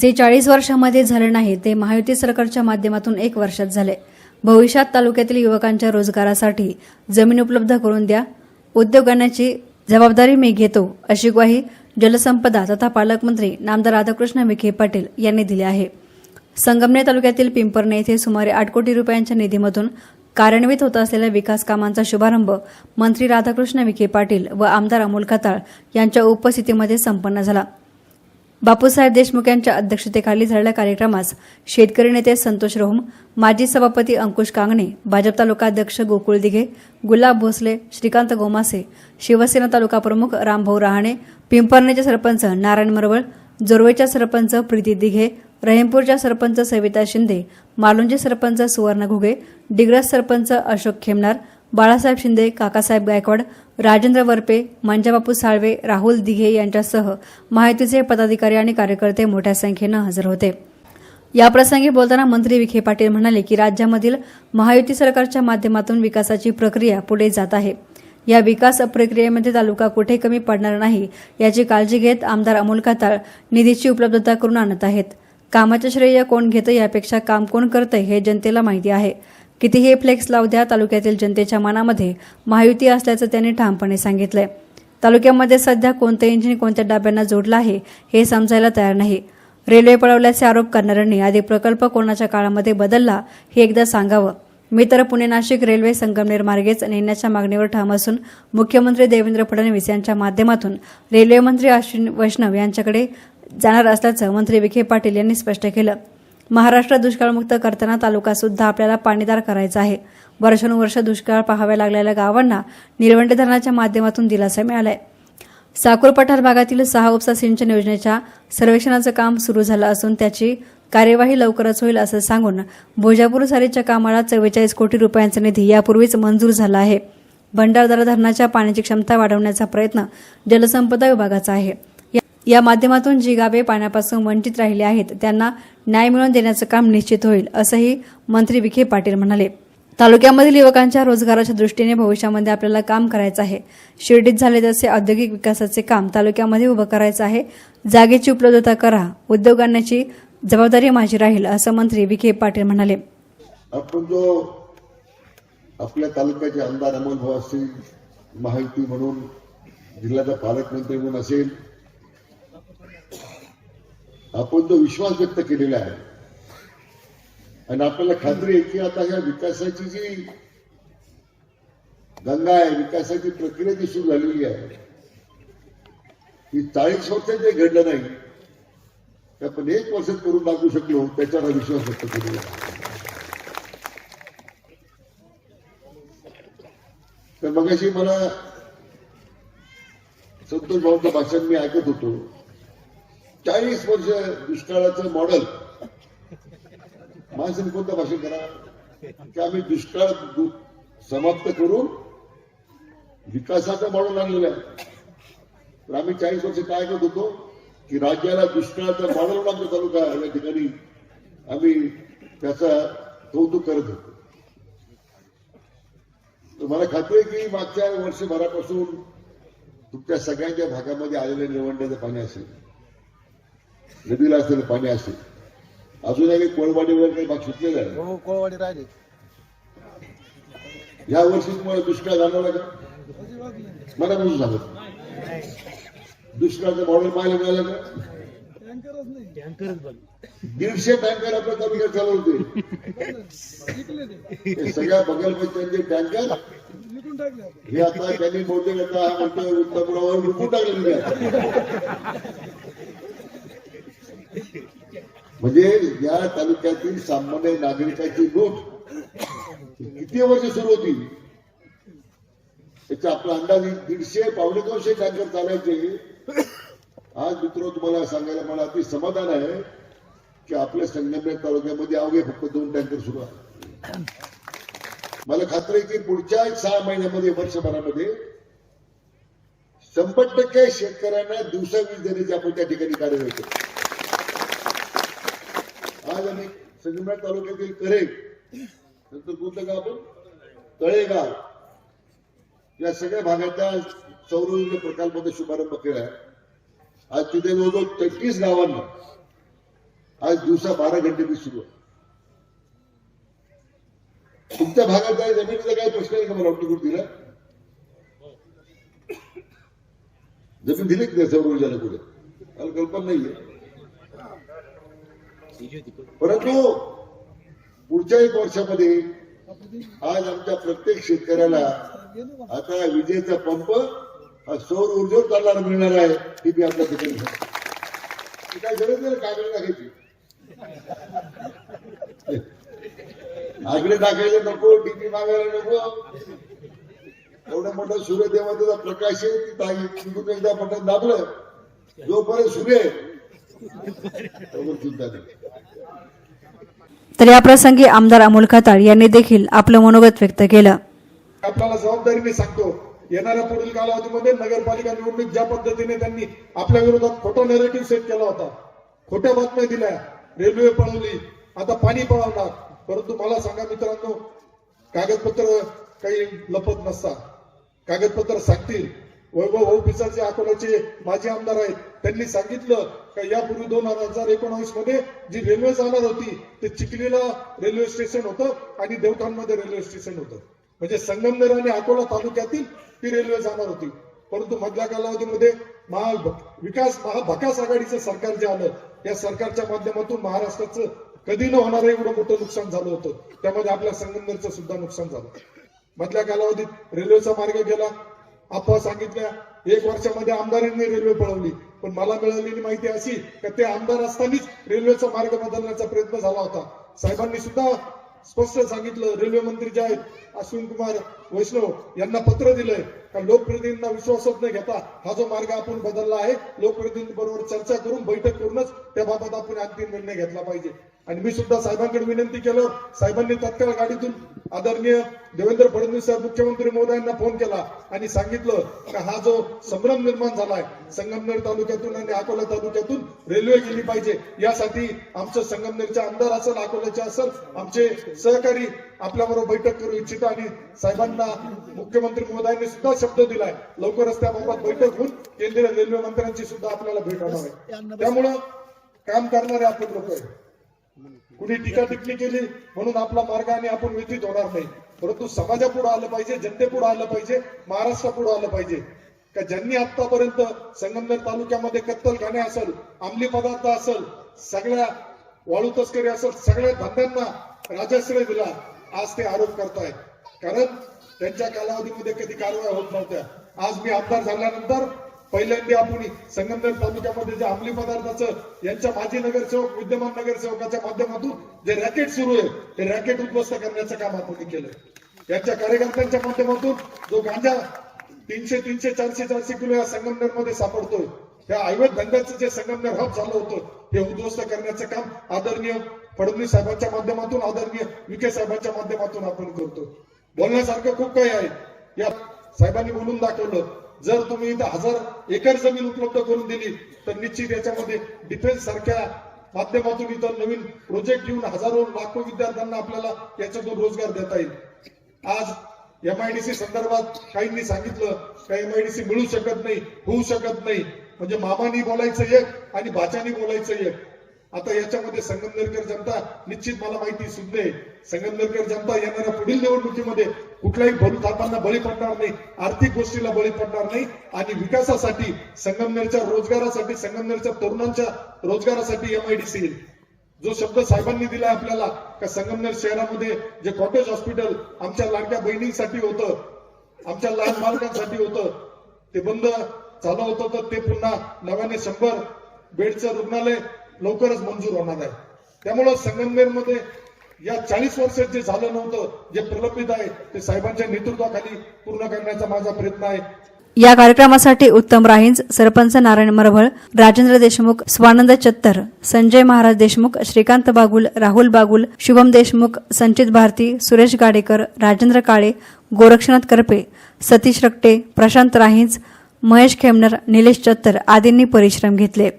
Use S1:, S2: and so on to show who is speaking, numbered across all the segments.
S1: जे चाळीस वर्षामध्ये झाले नाही ते महायुती सरकारच्या माध्यमातून एक वर्षात झाले. भविष्यात तालुक्यातील युवकांच्या रोजगारासाठी जमीन उपलब्ध करून द्या. उद्योग आणण्याची जबाबदारी मी घेतो अशी ग्वाही जलसंपदा तथा पालकमंत्री नामदार राधाकृष्ण विखे पाटील यांनी दिली आहे. संगमनेर तालुक्यातील पिंपरणे येथे सुमारे आठ कोटी रुपयांच्या निधीमधून कार्यान्वित होत असलेल्या विकास कामांचा शुभारंभ मंत्री राधाकृष्ण विखे पाटील व आमदार अमोल खताळ यांच्या उपस्थितीमध्ये संपन्न झाला. बापूसाहेब देशमुख यांच्या अध्यक्षतेखाली झालेल्या कार्यक्रमास शेतकरी नेते संतोष रोहम माजी सभापती अंकुश कांगणे भाजप तालुकाध्यक्ष गोकुळ दिघे गुलाब भोसले श्रीकांत गोमासे शिवसेना तालुका प्रमुख रामभाऊ रहाणे पिंपरणेचे सरपंच नारायण मरवळ जोरवेच्या सरपंच प्रीती दिघे रहीमपूरच्या सरपंच सविता शिंदे मालुंजे सरपंच सुवर्ण घुगे डिग्रस सरपंच अशोक खेमनार बाळासाहेब शिंदे काकासाहेब गायकवाड राजेंद्र वरपे मंजाबापू साळवे राहुल दिघे यांच्यासह माहितीचे पदाधिकारी आणि कार्यकर्ते मोठ्या संख्येनं हजर होते. याप्रसंगी बोलताना मंत्री विखे पाटील म्हणाले की राज्यामधील महायुती सरकारच्या माध्यमातून विकासाची प्रक्रिया पुढे जात आहे. या विकास प्रक्रियेमध्ये तालुका कुठे कमी पडणार नाही याची काळजी घेत आमदार अमोल काताळ निधीची उपलब्धता करून आणत आहेत. कामाचे श्रेय कोण घेतं यापेक्षा काम कोण करतं हे जनतेला माहिती आहे. कितीही फ्लेक्स लावू द्या तालुक्यातील जनतेच्या मनामध्ये महायुती असल्याचं त्यांनी ठामपणे सांगितलंय. तालुक्यामध्ये सध्या कोणतं इंजिन कोणत्या डब्यांना जोडलं आहे हे समजायला तयार नाही. रेल्वे पळवल्याचे आरोप करणाऱ्यांनी आधी प्रकल्प कोणाच्या काळामध्ये बदलला हे एकदा सांगावं. मी तर पुणे नाशिक रेल्वे संगमनेर मार्गेच नेण्याच्या मागणीवर ठाम असून मुख्यमंत्री देवेंद्र फडणवीस यांच्या माध्यमातून रेल्वे मंत्री अश्विन वैष्णव यांच्याकडे जाणार असल्याचं मंत्री विखे पाटील यांनी स्पष्ट केलं. महाराष्ट्र दुष्काळमुक्त करताना तालुका सुद्धा आपल्याला पाणीदार करायचा आहे. वर्षानुवर्ष दुष्काळ पाहाव्या लागलेल्या गावांना निलवंडे धरणाच्या माध्यमातून दिलासा मिळालाय. साकूर पठार भागातील सहा उपसा सिंचन योजनेच्या सर्वेक्षणाचं काम सुरू झालं असून त्याची कार्यवाही लवकरच होईल असं सांगून भोजापूर सारीच्या कामाला चव्वेचाळीस कोटी रुपयांचा निधी यापूर्वीच मंजूर झाला आहे. भंडारदरा धरणाच्या पाण्याची क्षमता वाढवण्याचा प्रयत्न जलसंपदा विभागाचा आहे. या माध्यमातून जी गावे पाण्यापासून वंचित राहिली आहेत त्यांना न्याय मिळवून देण्याचं काम निश्चित होईल असंही मंत्री विखे पाटील म्हणाले. तालुक्यामधील युवकांच्या रोजगाराच्या दृष्टीने भविष्यामध्ये आपल्याला काम करायचं आहे. शिर्डीत झाले तसे औद्योगिक विकासाचे काम तालुक्यामध्ये उभं करायचं आहे. जागेची उपलब्धता करा उद्योग आणण्याची जबाबदारी माझी राहील असं मंत्री विखे पाटील म्हणाले.
S2: आपण जो आपल्या तालुक्याचे आमदार अमोल भाऊ असतील माहिती म्हणून जिल्ह्याचा पालकमंत्री म्हणून असेल आपण जो विश्वास व्यक्त केलेला आहे. आणि आपल्याला खात्री आहे की आता ह्या विकासाची जी गंगा आहे विकासाची प्रक्रिया जी सुरू झालेली आहे ती चाळीस वर्षात जे घडलं नाही ते आपण एक वर्षात करून दाखवू शकलो त्याच्यावर विश्वास व्यक्त केलेला आहे. तर मगाशी मला संतोष भाऊचं भाषण मी ऐकत होतो. चाळीस वर्ष दुष्काळाचं मॉडेल माणसाने कोणतं भाषण करा? की आम्ही दुष्काळ समाप्त करून विकासाचं मॉडेल आणलेलं आहे. तर आम्ही चाळीस वर्ष काय करत होतो? की राज्याला दुष्काळाचं मॉडेल आमचा तालुका या ठिकाणी आम्ही त्याचा कौतुक करत होतो. तर मला खात्री आहे की मागच्या वर्षभरापासून तुमच्या सगळ्यांच्या भागामध्ये आलेल्या निवडण्याचं पाणी असेल. नदीला असलेलं पाणी असेल अजूनही कोळवाडीवर काही भाग सुटलेला आहे
S3: हो कोळवाडी राहिले.
S2: या वर्षी तुम्हाला दुष्काळ जाणवला का? मला म्हणून सांगत. दुष्काळचं मॉडेल पाहायला मिळालं का? दीडशे टँकर आपल्या तालुक्यात चालवते सगळ्या टँकर
S3: विकून टाकले आपण
S2: हे आता त्यांनी आता हा म्हणतोय उत्तमरावर विकून टाकलेली म्हणजे या तालुक्यातील सामान्य नागरिकाची लूट किती वर्ष सुरू होती? त्याचा आपला अंदाज दीडशे पावणे दोनशे टँकर चालायचे. आज मित्र तुम्हाला सांगायला मला अति समाधान आहे की आपल्या संगमनेर तालुक्यामध्ये अवघे फक्त दोन टँकर सुरू आहे मला खात्री आहे की पुढच्या सहा महिन्यामध्ये वर्षभरामध्ये शंभर टक्के शेतकऱ्यांना दिवसा वीज देण्याची आपण त्या ठिकाणी कार्यवाही आहे. आज आम्ही संगमनेर तालुक्यातील करे नंतर कोणतं गाव आपण तळेगाव या सगळ्या भागाच्या सौरऊर्जा प्रकल्पाचा शुभारंभ केला आहे. आज तिथे जवळजवळ तेहतीस गावांना आज दिवसा बारा घंटे मी सुरू आहे. तुमच्या भागात काय जमिनीचा काय प्रश्न आहे का मला वाटतं कुठे दिला? जमीन दिली सौर ऊर्जाला कुठे. मला कल्पना नाहीये. परंतु पुढच्या एक वर्षामध्ये आज आमच्या प्रत्येक शेतकऱ्याला आता विजेचा पंप हा सौर ऊर्जेवर चालणार मिळणार आहे ही मी आपल्या ठिकाणी काय गरज नाही कागद टाकायची आगडे टाकायला नको टीपी मागायला नको. एवढं मोठं सूर्य सूर्यदेवाचा प्रकाश आहे ती ताई. एकदा बटन दाबलं जोपर्यंत सूर्य आहे तोवर चिंता
S1: तर याप्रसंगी आमदार अमोल खताळ यांनी देखील आपलं मनोगत व्यक्त केलं.
S3: आपल्याला जबाबदारीने सांगतो येणाऱ्या पुढील कालावधीमध्ये नगरपालिका निवडणूक ज्या पद्धतीने त्यांनी आपल्या विरोधात खोटा नेरेटिव्ह सेट केला होता खोट्या बातम्या दिल्या रेल्वे पळवली आता पाणी पळवणार परंतु मला सांगा मित्रांनो कागदपत्र काही लपत नसतात कागदपत्र सांगतील वैभव भाऊ पिसाचे अकोल्याचे माजी आमदार आहेत. त्यांनी सांगितलं का यापूर्वी दोन हजार एकोणावीसमध्ये जी रेल्वे जाणार होती ते चिखलीला रेल्वे स्टेशन होतं आणि देवठाणमध्ये रेल्वे स्टेशन होतं. म्हणजे संगमनेर आणि अकोला तालुक्यातील ती रेल्वे जाणार होती. परंतु मधल्या कालावधीमध्ये महा विकास महाभकास आघाडीचं सरकार जे आलं या सरकारच्या माध्यमातून महाराष्ट्राचं कधी न होणारं एवढं मोठं नुकसान झालं होतं. त्यामध्ये आपल्या संगमनेरचं सुद्धा नुकसान झालं. मधल्या कालावधीत रेल्वेचा मार्ग गेला अफवा सांगितल्या एक वर्षामध्ये आमदारांनी रेल्वे पळवली. पण मला मिळालेली माहिती अशी का ते आमदार असतानाच रेल्वेचा मार्ग बदलण्याचा प्रयत्न झाला होता. साहेबांनी सुद्धा स्पष्ट सांगितलं रेल्वे मंत्री जे आहेत अश्विन कुमार वैष्णव यांना पत्र दिलंय का लोकप्रतिनिधींना विश्वासात न घेता हा जो मार्ग आपण बदलला आहे लोकप्रतिनिधी बरोबर चर्चा करून बैठक करूनच त्याबाबत आपण अंतिम निर्णय घेतला पाहिजे. आणि मी सुद्धा साहेबांकडे विनंती केलं साहेबांनी तत्काळ गाडीतून आदरणीय देवेंद्र फडणवीस साहेब मुख्यमंत्री महोदयांना फोन केला आणि सांगितलं का हा जो संभ्रम निर्माण झालाय संगमनेर तालुक्यातून आणि अकोला तालुक्यातून रेल्वे गेली पाहिजे. यासाठी आमचं संगमनेरचे आमदार असेल अकोल्याचे असेल आमचे सहकारी आपल्याबरोबर बैठक करू इच्छित आणि साहेबांना मुख्यमंत्री महोदयांनी सुद्धा शब्द दिलाय. लवकरच त्याबाबत बैठक होऊन केंद्रीय रेल्वे मंत्र्यांची सुद्धा आपल्याला भेट होणार आहे. त्यामुळं काम करणारे आपण लोक कुणी टीका टिप्पणी केली म्हणून आपला मार्गाने आपण व्यतीत होणार नाही. परंतु समाजापुढे आलं पाहिजे जनतेपुढे आलं पाहिजे महाराष्ट्रापुढे आलं पाहिजे. का ज्यांनी आतापर्यंत संगमनेर तालुक्यामध्ये कत्तलखाने असेल अंमली पदार्थ असेल सगळ्या वाळू तस्करी असेल सगळ्या धंद्यांना राजाश्रय दिला आज ते आरोप करतायत. कारण त्यांच्या कालावधीमध्ये कधी कारवाया होत नव्हत्या. आज मी आमदार झाल्यानंतर पहिल्यांदा आपण संगमनेर तालुक्यामध्ये जे अंमली पदार्थाचं यांच्या माजी नगरसेवक विद्यमान नगरसेवकाच्या माध्यमातून जे रॅकेट सुरू आहे ते रॅकेट उद्ध्वस्त करण्याचं काम आपण केलं यांच्या कार्यकर्त्यांच्या माध्यमातून जो गांजा तीनशे तीनशे चारशे चारशे किलो या संगमनेरमध्ये सापडतोय त्या अवैध धंद्याचं जे संगमनेर हब झालं होतं हे उद्ध्वस्त करण्याचं काम आदरणीय फडणवीस साहेबांच्या माध्यमातून आदरणीय विखे साहेबांच्या माध्यमातून आपण करतो बोलण्यासारखं खूप काही आहे. या साहेबांनी बोलून दाखवलं. जर तुम्ही इथं हजार एकर जमीन उपलब्ध करून दिली तर निश्चित याच्यामध्ये डिफेन्स सारख्या माध्यमातून इथं नवीन प्रोजेक्ट घेऊन हजारो लाखो विद्यार्थ्यांना आपल्याला याच्यातून रोजगार देता येईल. आज एमआयडीसी संदर्भात काहींनी सांगितलं का एमआयडीसी मिळू शकत नाही होऊ शकत नाही. म्हणजे मामानी बोलायचं एक आणि भाच्यानी बोलायचं एक. आता याच्यामध्ये संगमनेरकर जनता निश्चित मला माहिती सुद्धा आहे संगमनेरकर जनता येणाऱ्या पुढील निवडणुकीमध्ये कुठल्याही भरूथापांना बळी पडणार नाही आर्थिक गोष्टीला बळी पडणार नाही आणि विकासासाठी संगमनेरच्या रोजगारासाठी संगमनेरच्या तरुणांच्या रोजगारासाठी एमआयडीसी येईल. जो शब्द साहेबांनी दिला आपल्याला का संगमनेर शहरामध्ये जे कॉटेज हॉस्पिटल आमच्या लाडक्या बहिणींसाठी होतं आमच्या लहान बालकांसाठी होतं ते बंद झालं होतं तर ते पुन्हा नव्याने शंभर बेडचं रुग्णालय लवकरच मंजूर होणार आहे. त्यामुळं संगमनेरमध्ये या चाळीस वर्षात जे झालं नव्हतं जे प्रलंबित आहे ते साहेबांच्या नेतृत्वाखाली पूर्ण करण्याचा माझा प्रयत्न आहे.
S1: या कार्यक्रमासाठी उत्तम राहींज सरपंच नारायण मरभळ राजेंद्र देशमुख स्वानंद चत्तर संजय महाराज देशमुख श्रीकांत बागुल राहुल बागुल शुभम देशमुख संचित भारती सुरेश गाडेकर राजेंद्र काळे गोरक्षनाथ करपे सतीश रक्टे प्रशांत राहींज महेश खेमनर निलेश चत्तर आदींनी परिश्रम घेतले.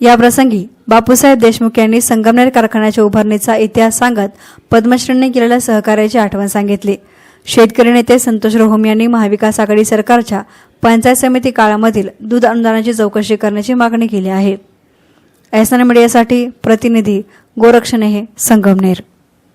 S1: याप्रसंगी बापूसाहेब देशमुख यांनी संगमनेर कारखान्याच्या उभारणीचा इतिहास सांगत पद्मश्रींनी केलेल्या सहकार्याची आठवण सांगितली. शेतकरी नेते संतोष रोहम यांनी महाविकास आघाडी सरकारच्या पंचायत समिती काळामधील दूध अनुदानाची चौकशी करण्याची मागणी केली आहे. एस एन मीडियासाठी प्रतिनिधी गोरक्षणे हे संगमनेर.